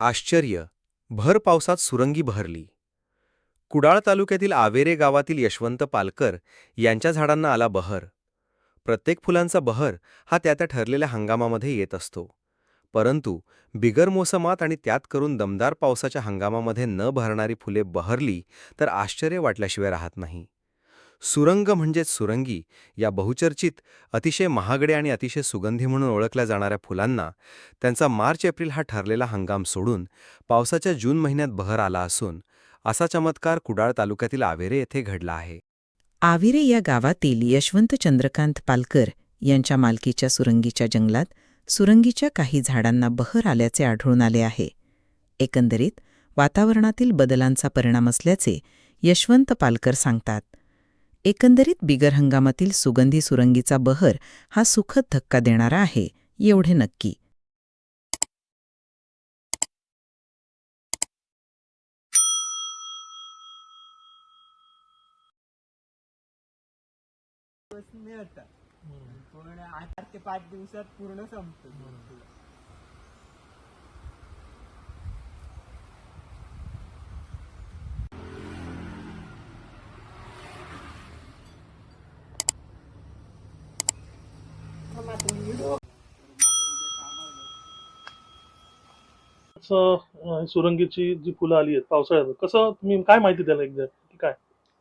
आश्चर्य भर पावसात सुरंगी बहरली. कुडाळ तालुक्यातील आवेरे गावातील यशवंत पालकर यांच्या झाडांना आला बहर. प्रत्येक फुलांचा बहर हा त्या त्या ठरलेल्या हंगामामध्ये येत असतो. परंतु बिगर मोसमात आणि त्यात करून दमदार पावसाच्या हंगामामध्ये न भरणारी फुले बहरली तर आश्चर्य वाटल्याशिवाय राहत नाही. सुरंग म्हणजेच सुरंगी या बहुचर्चित अतिशय महागडे आणि अतिशय सुगंधी म्हणून ओळखल्या जाणाऱ्या फुलांना त्यांचा मार्च एप्रिल हा ठरलेला हंगाम सोडून पावसाच्या जून महिन्यात बहर आला असून असा चमत्कार कुडाळ तालुक्यातील आवेरे येथे घडला आहे. आविरे या गावातील यशवंत चंद्रकांत पालकर यांच्या मालकीच्या सुरंगीच्या जंगलात सुरंगीच्या काही झाडांना बहर आल्याचे आढळून आले आहे. एकंदरीत वातावरणातील बदलांचा परिणाम असल्याचे यशवंत पालकर सांगतात. एकंदरीत बिगर हंगामातील सुगंधी सुरंगीचा बहर हा सुखद धक्का देणारा आहे एवढे नक्की. मिळतात पण आठ ते पाच दिवसात पूर्ण संपतो. सुरंगीची जी फुलं आली आहेत पावसाळ्यात कसं तुम्ही काय माहिती द्याल एकदा? काय?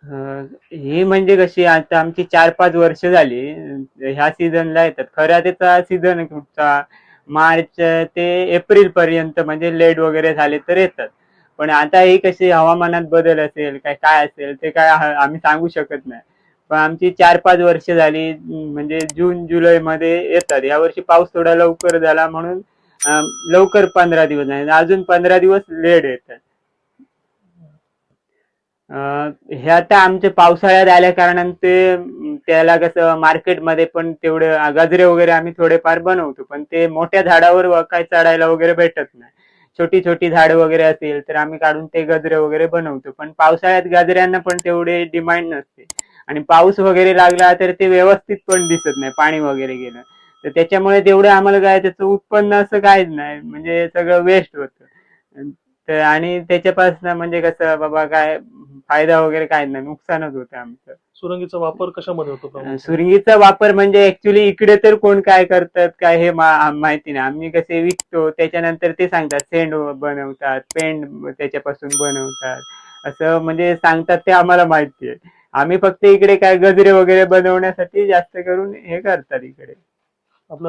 हे ही म्हणजे कशी आता आमची चार पाच वर्ष झाली ह्या सीझनला येतात. खरा त्याचा सीझन कुठचा मार्च ते एप्रिल पर्यंत म्हणजे लेट वगैरे झाले तर येतात. पण आता ही कशी हवामानात बदल असेल काय काय असेल ते काय आम्ही सांगू शकत नाही. पण आमची चार पाच वर्ष झाली म्हणजे जून जुलै मध्ये येतात. या वर्षी पाऊस थोडा लवकर झाला म्हणून लवकर पंधरा दिवस नाही अजून पंधरा दिवस लेट येत. हे आता आमच्या पावसाळ्यात आल्या कारणाने ते त्याला कसं मार्केटमध्ये पण तेवढे गजरे वगैरे आम्ही थोडेफार बनवतो पण ते मोठ्या झाडावर व- काय चढायला वगैरे भेटत नाही. छोटी छोटी झाडं वगैरे असेल तर आम्ही काढून ते गजरे वगैरे बनवतो पण पावसाळ्यात गजऱ्यांना पण तेवढे डिमांड नसते. आणि पाऊस वगैरे लागला तर ते व्यवस्थित पण दिसत नाही पाणी वगैरे गेलं. तर त्याच्यामुळे तेवढं आम्हाला काय त्याचं उत्पन्न असं काहीच नाही. म्हणजे सगळं वेस्ट होतं. तर आणि त्याच्यापासून म्हणजे कसं बाबा काय फायदा वगैरे काय नाही. नुकसानच होतं आमचं. सुरंगीचा वापर कशामध्ये होतो? सुरंगीचा वापर म्हणजे ऍक्च्युली इकडे तर कोण काय करतात काय हे माहिती नाही. आम्ही कसे विकतो त्याच्यानंतर ते सांगतात. सेंड बनवतात पेंट त्याच्यापासून बनवतात. असं म्हणजे सांगतात ते आम्हाला माहिती आहे. आम्ही फक्त इकडे काय गजरे वगैरे बनवण्यासाठी जास्त करून हे करतात इकडे. आपलं